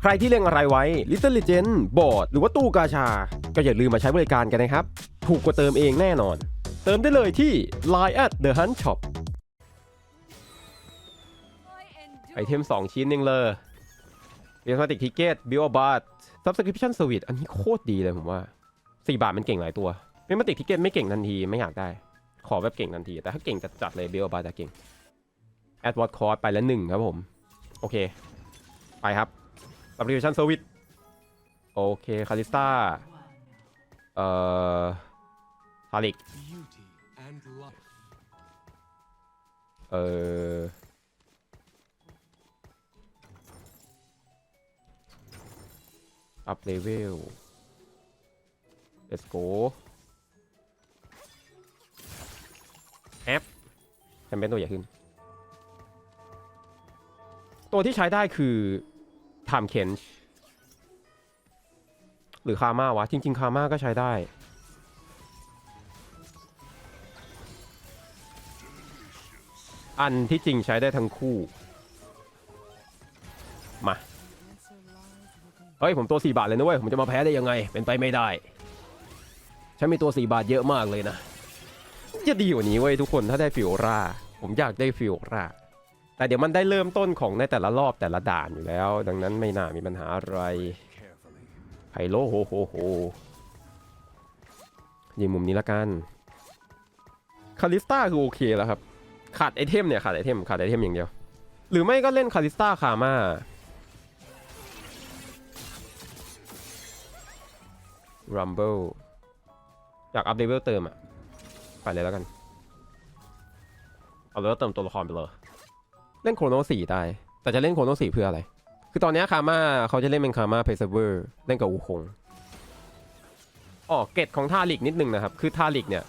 ใครที่เล่นอะไรไว้ Little Legend บอร์ดหรือว่าตู้กาชา ก็อย่าลืมมาใช้บริการกันนะครับ ถูกกว่าเติมเองแน่นอน เติมได้เลยที่ Line at The Hunt Shop ไอเทม 2 ชิ้นหนึ่งเลยเรียนมาติกทิเกตบิลบาร์ Subscription Service อันนี้โคตรดีเลยผมว่า 4 บาทมันเก่งหลายตัวเมมติกทิเกตไม่เก่งทันทีไม่อยากได้ ขอแบบเก่งทันที แต่ถ้าเก่งจัดๆเลยเบลบาดจะเก่งแอดวอร์ดคอร์สไปแล้วหนึ่งครับผม โอเค ไปครับ Subscription Service โอเคคาริสตาเอ่อทาริกเอ่ออัพเลเวล let's go แอปจำเป็นตัวใหญ่ขึ้น ตัวที่ใช้ได้คือ Time Kench หรือคามาวะ จริง ๆ คามาก็ใช้ได้ อันที่จริงใช้ได้ทั้งคู่ มา เฮ้ย ผมตัว 4 บาทเลยนะเว้ย ผมจะมาแพ้ได้ยังไง เป็นไปไม่ได้ ฉันมีตัว 4 บาทเยอะมากเลยนะ จะดีกว่านี้เว้ยทุกคนถ้าได้ฟิโอรา ผมอยากได้ฟิโอรา แต่เดี๋ยวมันได้เริ่มต้นของในแต่ละรอบแต่ละด่านอยู่แล้ว ดังนั้นไม่น่ามีปัญหาอะไรไฮโลโฮโฮโฮยิงมุมนี้ละกันคาริสตาคือโอเคแล้วครับ ขาดไอเทมเนี่ยขาดไอเทมขาดไอเทมอย่างเดียว หรือไม่ก็เล่นคาริสตาคามารัมเบิลอยากอัพเลเวลเติมอะ ไปเลยแล้วกัน เอาแล้วเติมตัวละครไปเลย เล่นโครโนสี่ได้ แต่จะเล่นโครโนสี่เพื่ออะไร คือตอนนี้คาม่าเขาจะเล่นเป็นคาม่าเพเซเวอร์เล่นกับอูคงอ๋อเกตของทาลิกนิดนึงนะครับ คือทาลิกเนี่ย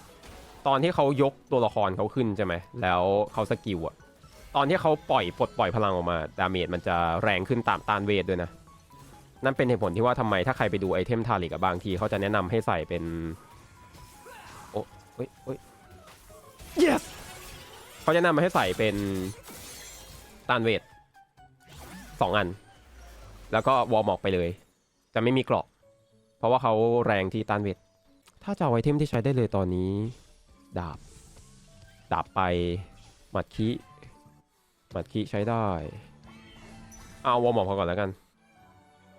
ตอนที่เขายกตัวละครเขาขึ้นใช่ไหม แล้วเขาสกิลอะตอนที่เขาปล่อยปลดปล่อยพลังออกมา ดาเมจมันจะแรงขึ้นตามต้านเวทด้วยนะ นั่นเป็นเหตุผลที่ว่าทำไมถ้าใครไปดูไอเทมทาลิกอะบางทีเขาจะแนะนำให้ใส่เป็น โอ้เฮ้ยเฮ้ย yes เขาจะแนะนำให้ใส่เป็น ต้านเวทสองอัน แล้วก็วอร์มอกไปเลย จะไม่มีเกราะ เพราะว่าเขาแรงที่ต้านเวท ถ้าจะเอาไอเทมที่ใช้ได้เลยตอนนี้ ดาบ ดาบไปหมัดคิหมัดคิใช้ได้ เอาวอร์มอกพอก่อนแล้วกัน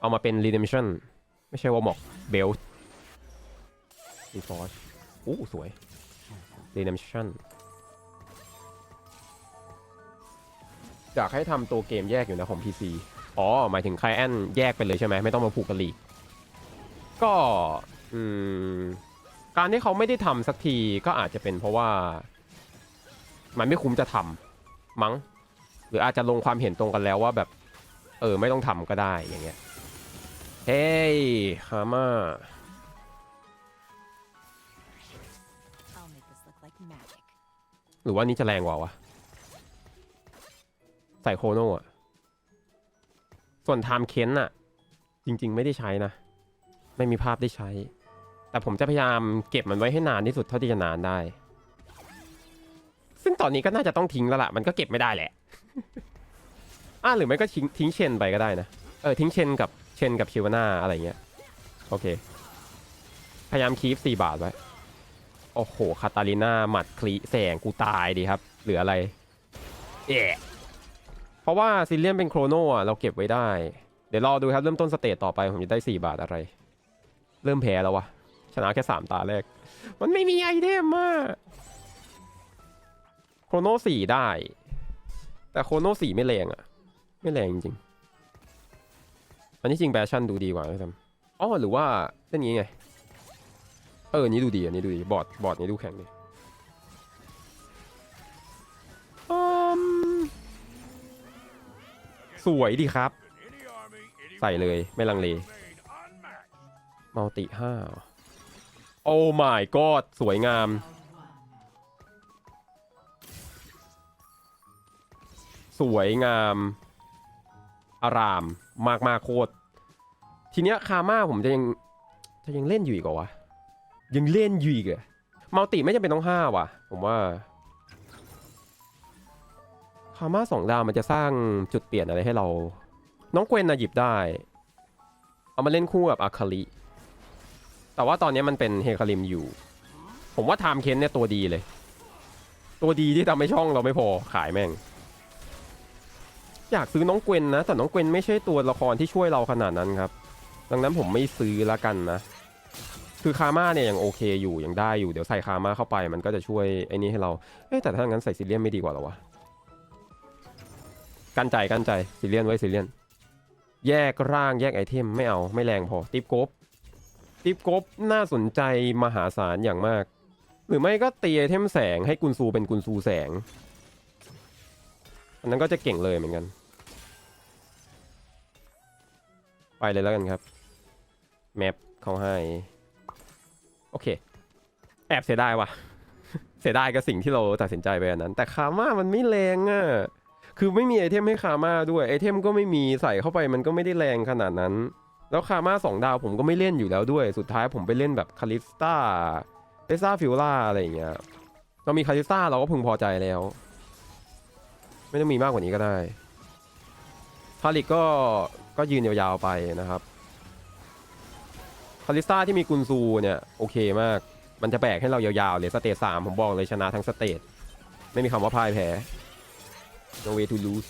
เอามาเป็น redemption ไม่ใช่วอร์มอกเบลรีฟอร์ชอู้สวย redemption อยากให้ทำตัวเกมแยกอยู่นะของ PC อ๋อ หมายถึงไคแอนแยกไปเลยใช่ไหมไม่ต้องมาผูกกับลีกก็อืมการที่เขาไม่ได้ทำสักทีก็อาจจะเป็นเพราะว่า มันไม่คุ้มจะทำมั้ง หรืออาจจะลงความเห็นตรงกันแล้วว่าแบบ เออ ไม่ต้องทำก็ได้อย่างเงี้ยเฮ้ยฮาม่าหรือว่านี้จะแรงกว่าวะ ส่โคโน่อะส่วนไทม์เค้นอะจริง ๆ ไม่ได้ใช้นะ ไม่มีภาพได้ใช้ แต่ผมจะพยายามเก็บมันไว้ให้นานที่สุดเท่าที่จะนานได้ ซึ่งตอนนี้ก็น่าจะต้องทิ้งแล้วล่ะ มันก็เก็บไม่ได้แหละ อ่าหรือไม่ก็ทิ้งทิ้งเชนไปก็ได้นะ เออทิ้งเชนกับเชนกับชิวาน่าอะไรเงี้ย โอเค พยายามคีฟสี่บาทไว้ โอ้โห คาตาลิน่าหมัดคลีแสงกูตายดีครับ เหลืออะไร เอะ ราะว่าซิเลียนเป็นโครโนอะเราเก็บไว้ได้ เดี๋ยวรอดูครับเริ่มต้นสเตจต่อไปผมจะได้ 4 บาทอะไร เริ่มแพ้แล้ววะชนะแค่ 3 ตาแรก มันไม่มีไอเทมอะโครโนสี่ได้ แต่โครโนสี่ไม่แรงอะ ไม่แรงจริงอันนี้จริงแบชั่นดูดีกว่าด้วยซ้ำอ๋อหรือว่าเล่นงี้ไง เออ นี้ดูดี อันนี้ดูดี บอร์ด บอร์ดนี้ดูแข็งดี สวยดีครับ ใส่เลยไม่ลังเลมัลติห้าโอ้ my god สวยงาม สวยงาม อารามมากมากโคตร ทีเนี้ยคาม่าผมจะยังจะยังเล่นอยู่อีกเหรอวะ ยังเล่นอยู่อีกเหรอะมัลติไม่จำเป็นต้องห้าว่ะ ผมว่า คาม่าสองดาวมันจะสร้างจุดเปลี่ยนอะไรให้เรา น้องเกวนนะหยิบได้ เอามาเล่นคู่กับอาคาลิแต่ว่าตอนนี้มันเป็นเฮคาริมอยู่ ผมว่าไทม์เคนเนี่ยตัวดีเลย ตัวดีที่ทำให้ช่องเราไม่พอขายแม่ง อยากซื้อน้องเกวนนะ แต่น้องเกวนไม่ใช่ตัวละครที่ช่วยเราขนาดนั้นครับ ดังนั้นผมไม่ซื้อละกันนะ คือคาม่าเนี่ยยังโอเคอยู่ยังได้อยู่เดี๋ยวใส่คาม่าเข้าไปมันก็จะช่วยไอ้นี่ให้เราเอ๊แต่ถ้างั้นใส่ซิเลียนไม่ดีกว่าหรอวะ กันใจกันใจซิเลียนไว้ซิเลียน แยกร่างแยกไอเทมไม่เอาไม่แรงพอติปโกบติปโกบน่าสนใจมหาศาลอย่างมาก หรือไม่ก็ตีไอเทมแสงให้กุนซูเป็นกุนซูแสง อันนั้นก็จะเก่งเลยเหมือนกัน ไปเลยแล้วกันครับ แมปเขาให้ โอเค แอบเสียดายว่ะ เสียดายกับสิ่งที่เราตัดสินใจไปอันนั้น แต่คาม่ามันไม่แรงอะ คือไม่มีไอเทมให้คาม่าด้วยไอเทมก็ไม่มีใส่เข้าไปมันก็ไม่ได้แรงขนาดนั้น แล้วคาม่าสองดาวผมก็ไม่เล่นอยู่แล้วด้วย สุดท้ายผมไปเล่นแบบคาลิสตาเอซ่าฟิลล่าอะไรอย่างเงี้ยเรามีคาลิสตาเราก็พึงพอใจแล้ว ไม่ต้องมีมากกว่านี้ก็ได้คาลิกก็ก็ยืนยาวๆไปนะครับคาลิสตาที่มีกุนซูเนี่ยโอเคมาก มันจะแบกให้เรายาวๆเลยสเตจสามผมบอกเลยชนะทั้งสเตจไม่มีคำว่าพ่ายแพ้ no way to lose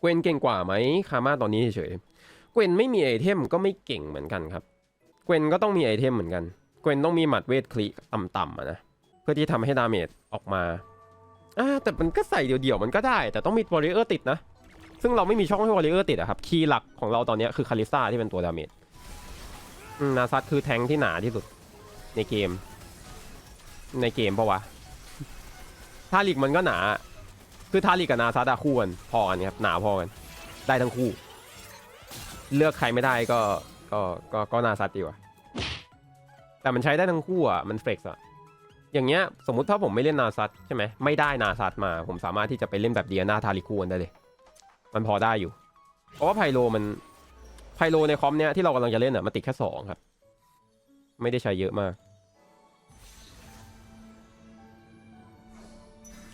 เกวนเก่งกว่าไหมคาม่าตอนนี้เฉยๆเกวนไม่มีไอเทมก็ไม่เก่งเหมือนกันครับเกวนก็ต้องมีไอเทมเหมือนกันเกวนต้องมีหมัดเวทคลิต่ำๆนะเพื่อที่ทำให้ดาเมจออกมาอ่าแต่มันก็ใส่เดี่ยวๆมันก็ได้ แต่ต้องมีวอริเออร์ติดนะ ซึ่งเราไม่มีช่องให้วอริเออร์ติดอะครับ คีย์หลักของเราตอนนี้คือคาริซ่าที่เป็นตัวดาเมจนาซัตคือแทงที่หนาที่สุดในเกม ในเกมปะวะถ้าลิกมันก็หนา คือทาริกับนาซาดาคู่กันพอกันครับหนาพอกัน ได้ทั้งคู่ เลือกใครไม่ได้ก็ก็ก็ก็นาซัดดีกว่าแต่มันใช้ได้ทั้งคู่อะมันเฟกซ์อะอย่างเงี้ยสมมุติถ้าผมไม่เล่นนาซัดใช่ไหมไม่ได้นาซัดมา ผมสามารถที่จะไปเล่นแบบเดียนาทาริคูกันได้เลย มันพอได้อยู่ เพราะว่าไพโลมันไพโลในคอมเนี้ยที่เรากำลังจะเล่นอะมันติดแค่สองครับ ไม่ได้ใช้เยอะมาก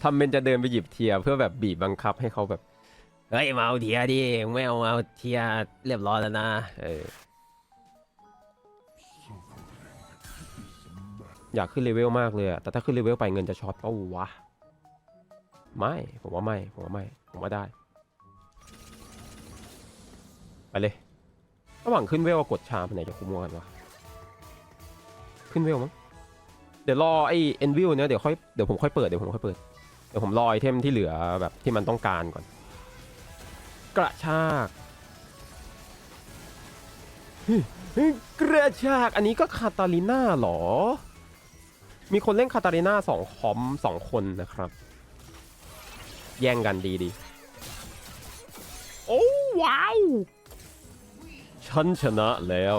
ทำเป็นจะเดินไปหยิบเทียเพื่อแบบบีบบังคับให้เขาแบบเฮ้ยมาเอาเทียดิไม่เอามาเอาเทียเรียบร้อยแล้วนะเอออยากขึ้นเลเวลมากเลยอะแต่ถ้าขึ้นเลเวลไปเงินจะช็อตเป้าวะไม่ผมว่าไม่ผมว่าไม่ผมว่าได้ไปเลยระหว่างขึ้นเวลกับกดชามไหนจะคุ้มกันวะขึ้นเวลมั้งเดี๋ยวรอไอ้เอ็นวิวเนี่ยเดี๋ยวค่อยเดี๋ยวผมค่อยเปิดเดี๋ยวผมค่อยเปิด ดี๋ยวผมรอไอเทมที่เหลือแบบที่มันต้องการก่อน กระชากเฮ้ยกระชาก อันนี้ก็คาตาลิน่าเหรอ มีคนเล่นคาตาลิน่าสองคอมสองคนนะครับ แย่งกันดีดี โอ้ว้าวฉันชนะแล้ว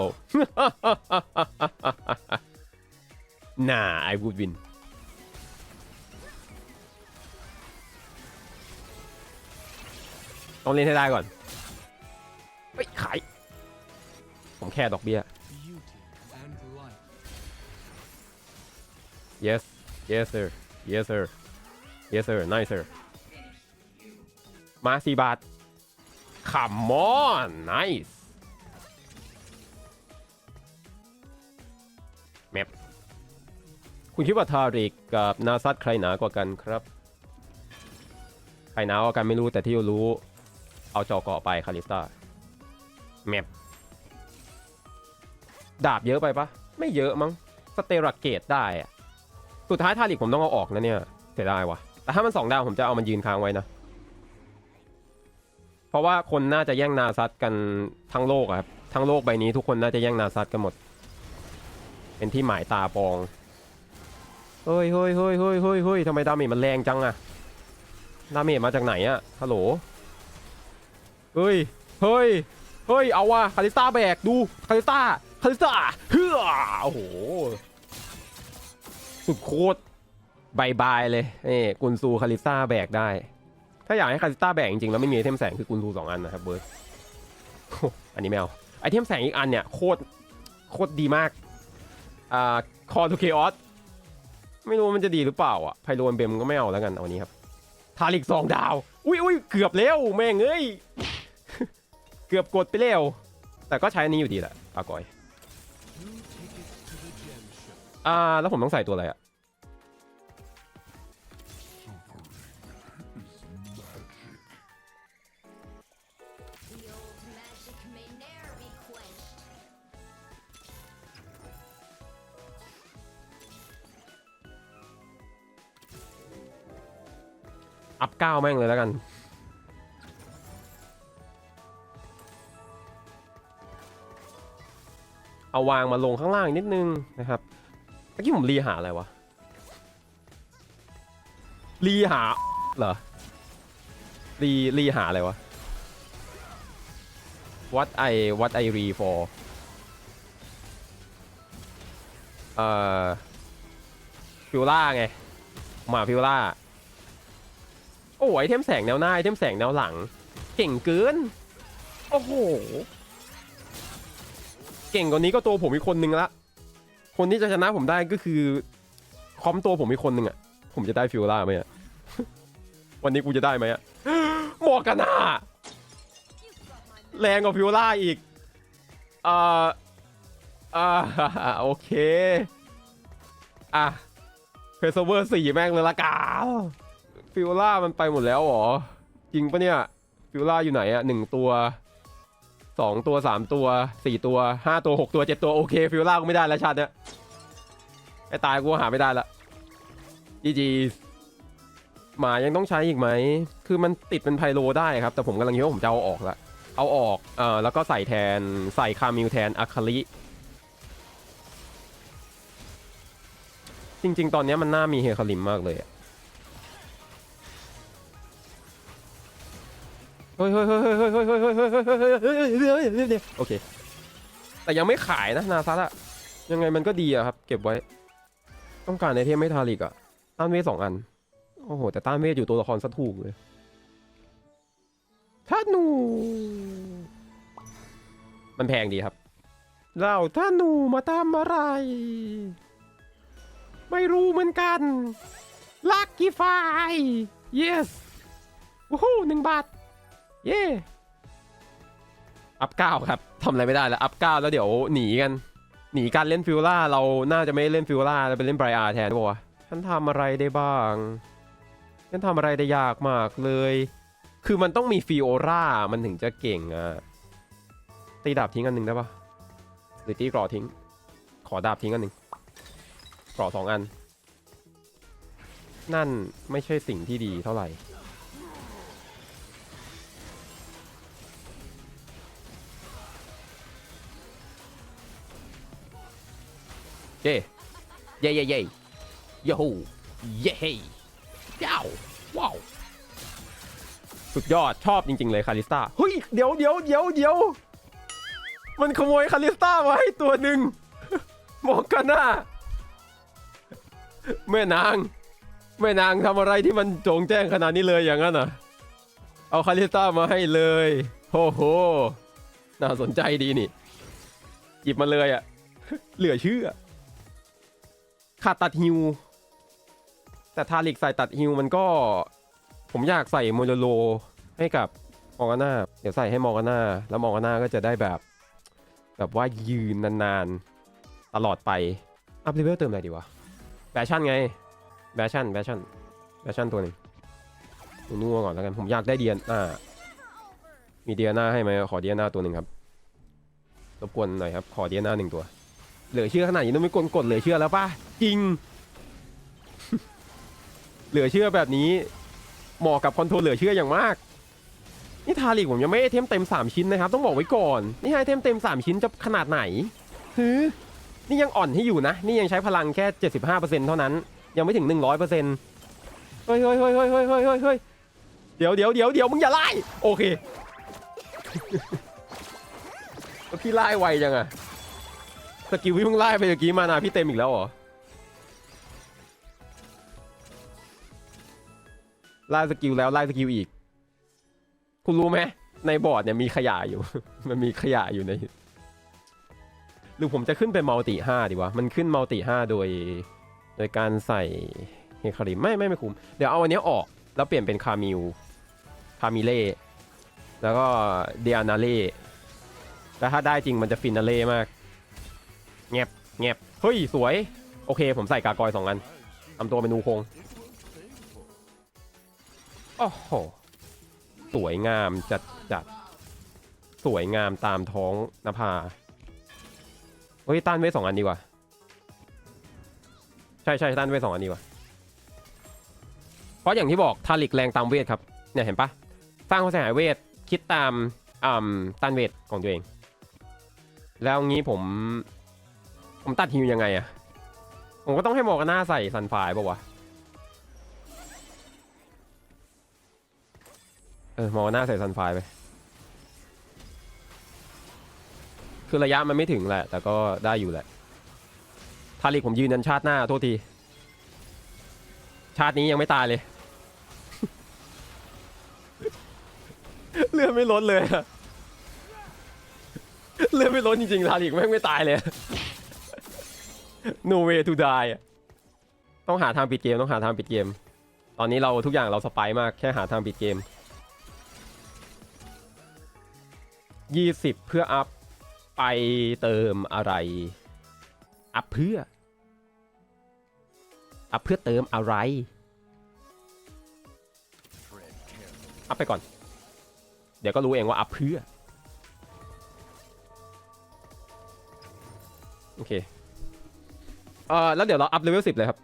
น่า I would win ต้องเล่นให้ได้ก่อนเฮ้ยขาย ผมแค่ดอกเบี้ย Beauty and light. yes yes sir yes sir yes sir nice sir มาสี่บาท come on nice แมปคุณคิดว่าทาริกกับนาซัตใครหนากว่ากันครับ ใครหนากว่ากันไม่รู้แต่ที่รู้ เอาจอเกาะไปคาริสตาแมปดาบเยอะไปปะไม่เยอะมั้งสเตรักเกตได้อะสุดท้ายทาริกผมต้องเอาออกนะเนี่ยเสียดายว่ะแต่ถ้ามันสองดาวผมจะเอามันยืนค้างไว้นะ เพราะว่าคนน่าจะแย่งนาซัดกันทั้งโลกอะครับทั้งโลกใบนี้ทุกคนน่าจะแย่งนาซัดกันหมด เป็นที่หมายตาปองเฮ้ยเฮ้ยเฮ้ยเฮ้ยเฮ้ยเฮ้ยทำไมดาเมจมันแรงจังอะดาเมจมาจากไหนอะฮัลโหล เฮ้ย เฮ้ย เฮ้ย เอาว่ะคาริสตาแบก ดู คาริสตาคาริสตาเฮือโอ้โห สุดโคตรบายบายเลยนี่กุนซูคาริสตาแบกได้ ถ้าอยากให้คาริสตาแบกจริงๆ แล้วไม่มีไอเทมแสงคือกุนซูสองอันนะครับเบิร์ดอันนี้ไม่เอาไอเทมแสงอีกอันเนี่ยโคตร โคตรดีมาก อ่า คอทูเคออสไม่รู้มันจะดีหรือเปล่าอะ ไพโลนเบมก็ไม่เอาแล้วกัน เอาอันนี้ครับ ทาริกสองดาว อุ้ยอุ้ยเกือบแล้ว แม่งเอ้ย เกือบกดไปแล้วแต่ก็ใช้อันนี้อยู่ดีแหละปากอย อ่า แล้วผมต้องใส่ตัวอะไรอะอัพเก้าแม่งเลยแล้วกัน เอาวางมาลงข้างล่างนิดนึงนะครับเมื่อกี้ผมรีหาอะไรวะรีหาเหรอรีรีหาอะไรวะ what I what I re for เอ่อฟิวล่าไงหมาฟิวล่าโอ้ยไอเทมแสงแนวหน้าไอเทมแสงแนวหลัง เก่งเกิน โอ้โห เก่งกว่านี้ก็ตัวผมอีกคนนึงละ คนที่จะชนะผมได้ก็คือ คอมตัวผมอีกคนนึงอะผมจะได้ฟิวล่าไหมอะวันนี้กูจะได้ไหมอะหมอกันนาแรงกว่าฟิวล่าอีกอ่าอ่าโอเค อะเพเซเวอร์สี่แม่งเลยละกาฟิลล่ามันไปหมดแล้วหรอ จริงปะเนี่ย ฟิลล่าอยู่ไหนอะหนึ่งตัว สองตัวสามตัวสี่ตัวห้าตัวหกตัวเจ็ดตัวโอเคฟิลล่าก็ไม่ได้แล้วชาติเนี้ยไอ้ตายกูหาไม่ได้ละจีจีหมายังต้องใช้อีกไหม คือมันติดเป็นไพโลได้ครับ แต่ผมกำลังคิดว่าผมจะเอาออกละเอาออกเอ่อแล้วก็ใส่แทนใส่คามิลแทนอะคาลิจริง ๆ ตอนนี้มันน่ามีเฮคาริมมากเลยอะ เฮ้ยเฮ้ยเฮ้ยเฮ้ยเฮ้ยเฮ้ยเฮ้ยเฮ้ยเฮ้ยเฮ้ยเฮ้ยเฮ้ยเฮ้ยโอเค แต่ยังไม่ขายนะนาซัตอะยังไงมันก็ดีอะครับ เก็บไว้ ต้องการในเทมไม่ทาริกอะต้านเวทสองอัน โอ้โห แต่ต้านเวทอยู่ตัวละครซะถูกเลยท่านู มันแพงดีครับ เราท่านูมาทำอะไร ไม่รู้เหมือนกันลักกี้ไฟ yes วู้ฮู้หนึ่งบาท เย่อัพเก้าครับทำอะไรไม่ได้แล้ว อัพเก้าแล้วเดี๋ยวหนีกัน หนีการเล่นฟิลล่า เราน่าจะไม่เล่นฟิลล่าแล้วไปเล่นไบรอาร์แทนวะฉันทำอะไรได้บ้าง ฉันทำอะไรได้ยากมากเลย คือมันต้องมีฟิโอรามันถึงจะเก่งอะตีดาบทิ้งอันหนึ่งได้ปะหรือตีกรอทิ้ง ขอดาบทิ้งอันหนึ่งกรอสองอัน นั่นไม่ใช่สิ่งที่ดีเท่าไหร่ เย่เย่เย่เย่ยูฮูเย่เฮ้ยย้าวว้าวสุดยอดชอบจริง ๆ เลยคาริสตาเฮ้ยเดี๋ยวเดี๋ยวเดี๋ยวเดี๋ยวมันขโมยคาริสตามาให้ตัวหนึ่งมองกันหน้าแม่นาง แม่นางทำอะไรที่มันโจงแจ้งขนาดนี้เลยอย่างนั้นอะ เอาคาริสตามาให้เลยโอ้โหน่าสนใจดีนี่หยิบมาเลยอะ เหลือเชื่อ ขาดตัดฮิว แต่ทาริกใส่ตัดฮิวมันก็ ผมอยากใส่โมโลโลให้กับมอร์กาน่าเดี๋ยวใส่ให้มอร์กาน่าแล้วมอร์กาน่าก็จะได้แบบ แบบว่ายืนนานๆ ตลอดไป อัพเลเวลเติมอะไรดีวะแบชั่นไงแบชั่นแบชั่นแบชั่นตัวหนึ่งดูนัวก่อนแล้วกัน ผมอยากได้เดียนอ่ามีเดียนาให้ไหมขอเดียนาตัวหนึ่งครับรบกวนหน่อยครับ ขอเดียนาหนึ่งตัว เหลือเชื่อขนาดนี้ต้องไม่กดกดเหลือเชื่อแล้วป่ะจริง เหลือเชื่อแบบนี้เหมาะกับคอนโทรลเหลือเชื่ออย่างมาก นี่ทาริกผมยังไม่ไอเทมเต็ม 3 ชิ้นนะครับ ต้องบอกไว้ก่อน นี่ไอเทมเต็ม 3 ชิ้นจะขนาดไหนฮือนี่ยังอ่อนให้อยู่นะ นี่ยังใช้พลังแค่ 75%เท่านั้น ยังไม่ถึง 100%เฮ้ยเฮ้ยเฮ้ยเฮ้ยเฮ้ยเฮ้เฮ้ยเดี๋ยวเดี๋ยวเดี๋ยวเดี๋ยวมึงอย่าไล่โอเคพี่ไล่ไวยังอะ สกิลพี่เพิ่งไล่ไปเมื่อกี้มานาพี่เต็มอีกแล้วเหรอไล่สกิลแล้วไล่สกิลอีก คุณรู้ไหมในบอร์ดเนี่ยมีขยะอยู่ มันมีขยะอยู่ใน หรือผมจะขึ้นเป็นมัลติห้าดีวะ มันขึ้นมัลติห้าโดย โดยการใส่เฮคาริมไม่ไม่ไม่คุ้ม เดี๋ยวเอาอันนี้ออก แล้วเปลี่ยนเป็นคามิลคามิเล่ แล้วก็เดียนาเล่แล้วถ้าได้จริงมันจะฟินาเล่มาก แงบแงบเฮ้ย สวย โอเค ผมใส่กากอยสองอันทำตัวเป็นนูคงโอ้โห สวยงามจัดจัด สวยงามตามท้องนภาเฮ้ยต้านเวทสองอันดีกว่า ใช่ใช่ต้านเวทสองอันดีกว่า เพราะอย่างที่บอกทาริกแรงตามเวทครับ เนี่ยเห็นปะสร้างความเสียหายเวท คิดตามอ่าต้านเวทของตัวเอง แล้วงี้ผม ผมตัดฮิวยังไงอะผมก็ต้องให้มอกาน่าใส่ซันไฟป่าวะ เออมอกาน่าใส่ซันไฟไป คือระยะมันไม่ถึงแหละ แต่ก็ได้อยู่แหละ ทาริกผมยืนยันชาติหน้า โทษที ชาตินี้ยังไม่ตายเลย เลือดไม่ลดเลยอะเลือดไม่ลดจริงๆ ทาริกแม่งไม่ตายเลย no way to die ต้องหาทางปิดเกมต้องหาทางปิดเกม ตอนนี้เราทุกอย่างเราสไปร์มากแค่หาทางปิดเกม 20 เพื่ออัพไปเติมอะไร อัพเพื่อ อัพเพื่อเติมอะไร อัพไปก่อน เดี๋ยวก็รู้เองว่าอัพเพื่อ โอเค เออแล้วเดี๋ยวเราอัพเลเวลสิบเลยครับ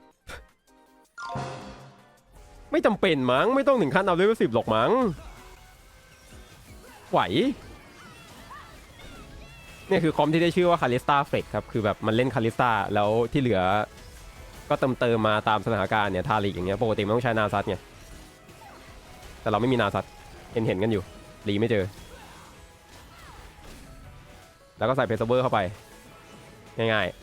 ไม่จำเป็นมั้ง ไม่ต้องถึงขั้นอัพเลเวลสิบหรอกมั้ง ไหว เนี่ยคือคอมที่ได้ชื่อว่าคาลิสตาเฟกครับ คือแบบมันเล่นคาลิสตาแล้วที่เหลือ ก็เติมเติมมาตามสถานการณ์เนี่ยทาริกอย่างเงี้ยปกติมันต้องใช้นาซัตไงแต่เราไม่มีนาซัตเห็นเห็นกันอยู่รีไม่เจอ แล้วก็ใส่เพซเวอร์เข้าไป ง่ายๆ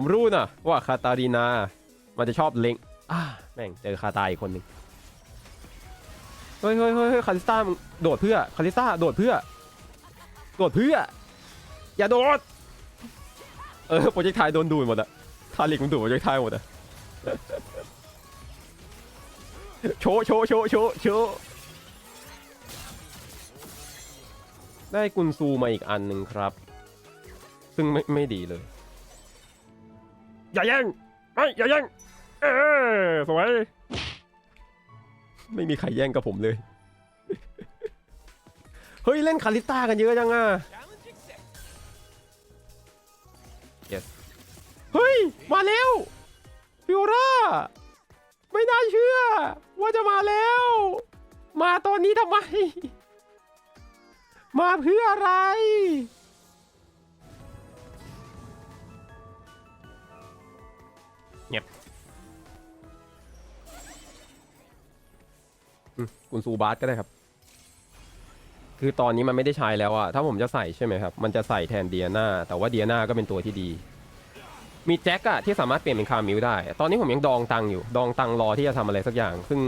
ผมรู้นะว่าคาตารินา มันจะชอบเล็งอ่าแม่งเจอคาตาอีกคนหนึ่งเฮ้ยเฮ้ยเฮ้ยคาริสตามึงโดดเพื่อคาริสตาโดดเพื่อ โดดเพื่อ อย่าโดด เออโปรเจกต์ไทยโดนดูดหมดอะทาริกมันดูดโปรเจกต์ไทยหมดอะโชว์โชว์โชว์โชว์โชว์ได้กุนซูมาอีกอันหนึ่งครับ ซึ่งไม่ไม่ดีเลย อย่าแย่งไม่อย่าแย่งเออสวย ไม่มีใครแย่งกับผมเลย เฮ้ย เล่นคาริสตากันเยอะจังอะ yes เฮ้ย มาแล้วฟิโอราไม่น่าเชื่อ ว่าจะมาแล้ว มาตอนนี้ทำไม มาเพื่ออะไร เงียบอืมคุณซูบาสก็ได้ครับ คือตอนนี้มันไม่ได้ใช้แล้วอะถ้าผมจะใส่ใช่ไหมครับ มันจะใส่แทนเดียนาแต่ว่าเดียนาก็เป็นตัวที่ดี มีแจ็คอะที่สามารถเปลี่ยนเป็นคามิลได้ ตอนนี้ผมยังดองตังอยู่ ดองตังรอที่จะทำอะไรสักอย่าง ซึ่ง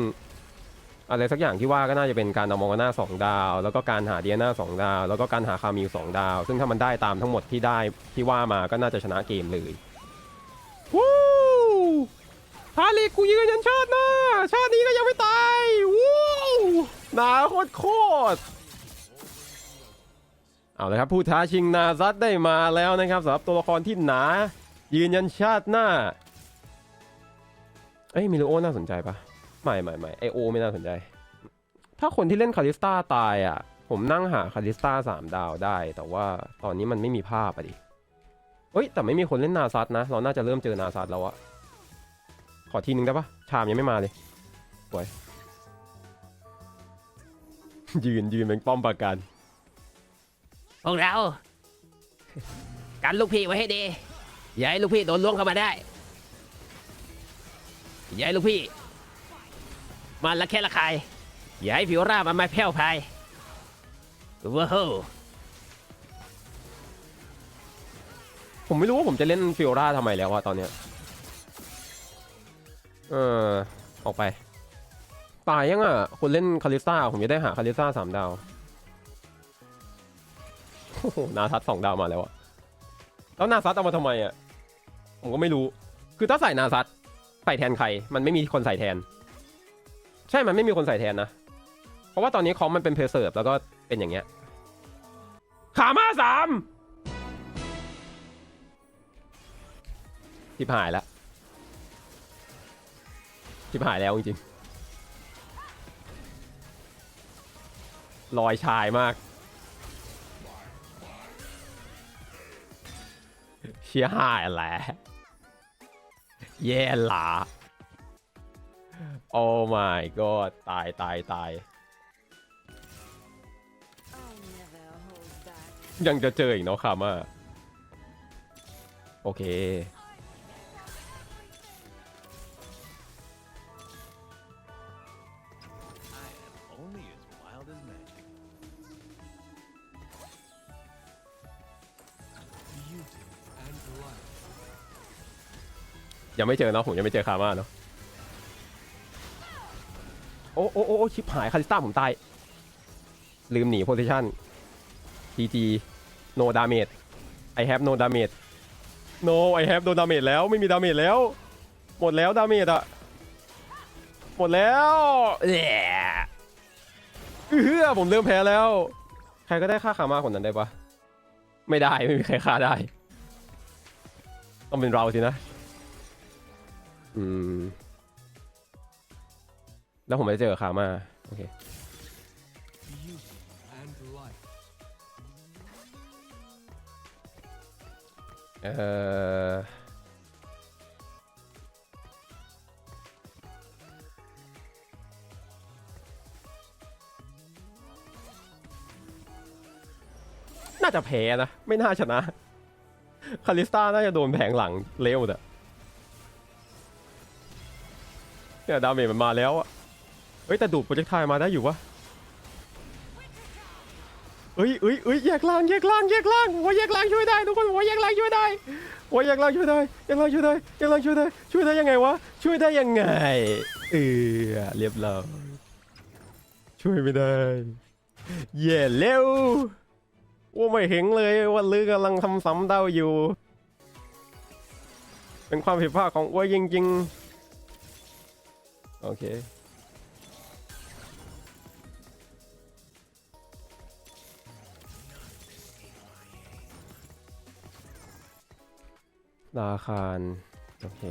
อะไรสักอย่างที่ว่าก็น่าจะเป็นการเอามองหน้าสองดาว แล้วก็การหาเดียนาสองดาว แล้วก็การหาคามิลสองดาว ซึ่งถ้ามันได้ตามทั้งหมดที่ได้ที่ว่ามาก็น่าจะชนะเกมเลยวู้ ทาริกูยืนยันชาติหน้าชาตินี้ก็ยังไม่ตายวู้หนาโคตรโคตรเอาเลยครับผู้ท้าชิงนาซัตได้มาแล้วนะครับสำหรับตัวละครที่หนา ยืนยันชาติหน้าเอ้ยมิลโอน่าสนใจปะไม่ไม่ไม่ไอโอไม่น่าสนใจ ถ้าคนที่เล่นคาริสตาตายอะ ผมนั่งหาคาริสตาสามดาวได้ แต่ว่าตอนนี้มันไม่มีภาพอะดิเฮ้ยแต่ไม่มีคนเล่นนาซัตนะ เราน่าจะเริ่มเจอนาซัตแล้วอะ ขอทีนึงได้ปะชามยังไม่มาเลยสวยยืนยืนเป็นป้อมปราการพวกเรากันลูกพี่ไว้ให้ดีอย่าให้ลูกพี่โดนล้วงเข้ามาได้อย่าให้ลูกพี่มันละแค่ละคายอย่าให้ผิวร่ามันมาแผ่วพายว้าวผมไม่รู้ว่าผมจะเล่นฟิโอราทำไมแล้วอะตอนเนี้ย เออ ออกไป ตายยังอะคนเล่นคาริสตาผมจะได้หาคาริสตาสามดาวโอ้โหนาซัดสองดาวมาแล้วอะแล้วนาซัดเอามาทำไมอะผมก็ไม่รู้ คือถ้าใส่นาซัดใส่แทนใคร มันไม่มีคนใส่แทน ใช่ มันไม่มีคนใส่แทนนะ เพราะว่าตอนนี้คอมมันเป็นเพย์เซิร์ฟแล้วก็เป็นอย่างเงี้ย ขามาสามทิบหายแล้ว ทิบหายแล้วจริงๆลอยชายมาก เชี่ยหายแหละแย่หลาโอ้ my god ตายตายตายยังจะเจออีกเนาะคามาโอเค ยังไม่เจอเนาะผมยังไม่เจอคามาเนาะโอ้โอ้โอ้ชิบหายคาริสต้าผมตาย ลืมหนีโพซิชัน TG no damage I have no damage no I have no damage แล้วไม่มีดาเมจแล้ว หมดแล้วดาเมจอะหมดแล้วเอ้อผมเริ่มแพ้แล้ว ใครก็ได้ฆ่าคามาคนนั้นได้ปะไม่ได้ไม่มีใครฆ่าได้ ต้องเป็นเราสินะ อืม แล้วผมไปเจอคามา โอเค Beauty and light. เอ่อ น่าจะแพ้นะ ไม่น่าชนะ คาริสตาน่าจะโดนแผงหลังเร็วแต่ เนี่ยดาเมจมันมาแล้วอะเฮ้ยแต่ดูดโปรเจกต์ไทมาได้อยู่วะเอ้ยเอ้ยเอ้ยแยกล่างแยกล่างแยกล่างผมว่าแยกล่างช่วยได้ทุกคนผมว่าแยกล่างช่วยได้ผมว่าแยกล่างช่วยได้แยกล่างช่วยได้แยกล่างช่วยได้ช่วยได้ยังไงวะช่วยได้ยังไงเออเรียบร้อยช่วยไม่ได้แย่เร็วว่าไม่เห็นเลยว่าลือกำลังทำซ้ำเด้าอยู่ เป็นความผิดพลาดของอ้วยจริงๆ โอเคดาคารโอเค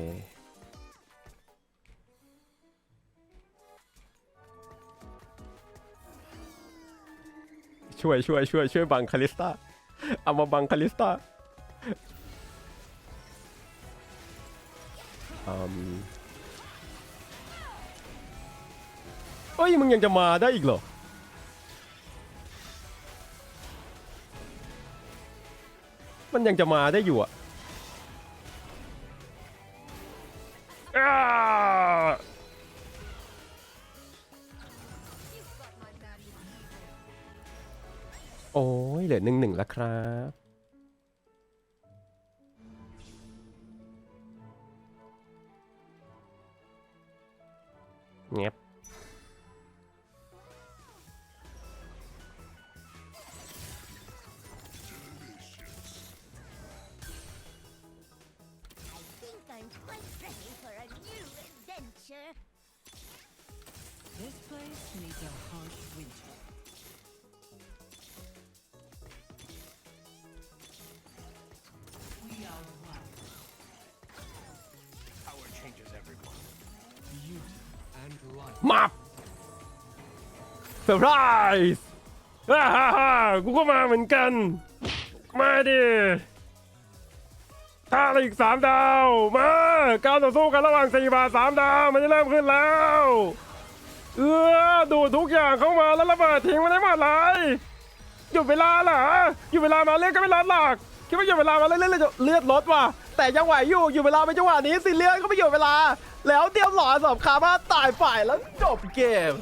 ช่วยช่วยช่วยช่วยบังคาลิสตาเอามาบังคาลิสตาอืม เอ้ยมึงยังจะมาได้อีกเหรอมันยังจะมาได้อยู่อะอ้า You've got my back. โอ้ยเหลือหนึ่งหนึ่งแล้วครับ เงียบ This place needs a harsh winter. We are one. Power changes everyone. Beauty and light. มาเซอร์ไพรส์เซฮ่าฮ่าฮ่ากูก็มาเหมือนกัน มาดิท่าอะไรอีกสามดาว มา การต่อสู้กันระหว่างสี่บาทสามดาว มันจะเริ่มขึ้นแล้ว เออดูทุกอย่างเข้ามาแล้วระเบิดทิ้งมันได้หมดเลยหยุดเวลาเหรอหยุดเวลามาเลือดก็ไม่ลดหรอกคิดว่าหยุดเวลามาเลือดเลือดเลือดลดว่ะแต่ยังไหวอยู่หยุดเวลาไปจังหวะนี้สิเลือดก็ไม่หยุดเวลา แล้วเตรียมหลอนสำคามาตายฝ่ายแล้วจบเกม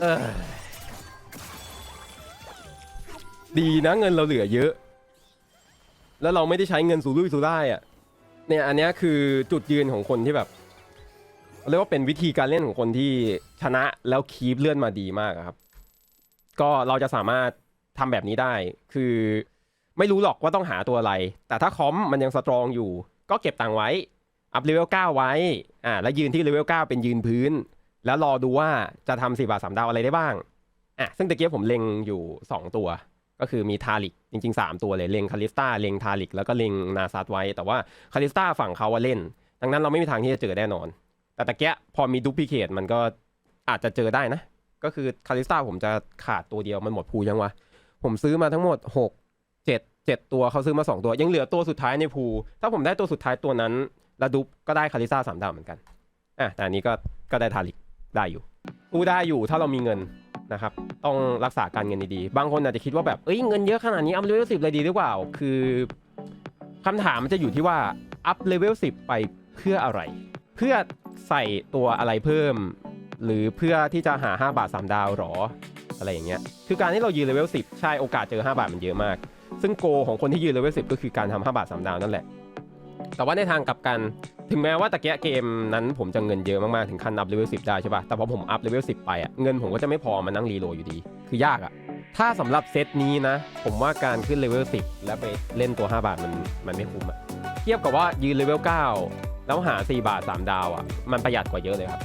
เออดีนะเงินเราเหลือเยอะ แล้วเราไม่ได้ใช้เงินสูรุ่ยสูร่ายอะเนี่ยอันนี้คือจุดยืนของคนที่แบบ เรียกว่าเป็นวิธีการเล่นของคนที่ชนะแล้วคีปเลื่อนมาดีมากอะครับ ก็เราจะสามารถทำแบบนี้ได้ คือไม่รู้หรอกว่าต้องหาตัวอะไร แต่ถ้าคอมมันยังสตรองอยู่ ก็เก็บตังค์ไว้ อัพเลเวล9ไว้ อ่า แล้วยืนที่เลเวล9เป็นยืนพื้น แล้วรอดูว่าจะทำสี่บาทสามดาวอะไรได้บ้าง อะ ซึ่งตะเกียบผมเล็งอยู่ 2 ตัว ก็คือมีทาริก จริง ๆ 3 ตัวเลย เล็งคาลิสตาเล็งทาริก แล้วก็เล็งนาซัตไว้ แต่ว่าคาลิสตาฝั่งเขาว่าเล่น ดังนั้นเราไม่มีทางที่จะเจอแน่นอน แต่ตะเกียพอมีดูพิเคทมันก็อาจจะเจอได้นะ ก็คือคาลิสตาผมจะขาดตัวเดียวมันหมดพูยังวะ ผมซื้อมาทั้งหมด 6 7 7 ตัวเขาซื้อมา 2 ตัว ยังเหลือตัวสุดท้ายในพูถ้าผมได้ตัวสุดท้ายตัวนั้นแล้วดุบก็ได้คาลิสตาสามดาวเหมือนกันอะแต่อันนี้ก็ก็ได้ทาริกได้อยู่กู้ได้อยู่ถ้าเรามีเงินนะครับต้องรักษาการเงินดีๆ บางคนอาจจะคิดว่าแบบเอ้ยเงินเยอะขนาดนี้อัพเลเวลสิบเลยดีหรือเปล่า คือคำถามมันจะอยู่ที่ว่าอัพเลเวลสิบไปเพื่ออะไร เพื่อ ใส่ตัวอะไรเพิ่ม หรือเพื่อที่จะหา 5 บาท 3 ดาวหรอ อะไรอย่างเงี้ย คือการที่เรายืนเลเวล10 ใช่โอกาสเจอ 5 บาทมันเยอะมาก ซึ่งโกของคนที่ยืนเลเวล10 ก็คือการทำ5บาท 3 ดาวนั่นแหละ แต่ว่าในทางกลับกัน ถึงแม้ว่าตะเกียเกมนั้นผมจะเงินเยอะมากๆ ถึงขั้นอัพเลเวล10 ได้ใช่ป่ะ แต่พอผมอัพเลเวล10 ไปอะเงินผมก็จะไม่พอมานั่งรีโหลดอยู่ดี คือยากอะถ้าสำหรับเซตนี้นะ ผมว่าการขึ้นเลเวล10 แล้วไปเล่นตัว 5 บาทมันมันไม่คุ้มอะเทียบกับว่ายืนเลเวล9 แล้วหา 4 บาท 3 ดาวอะมันประหยัดกว่าเยอะเลยครับ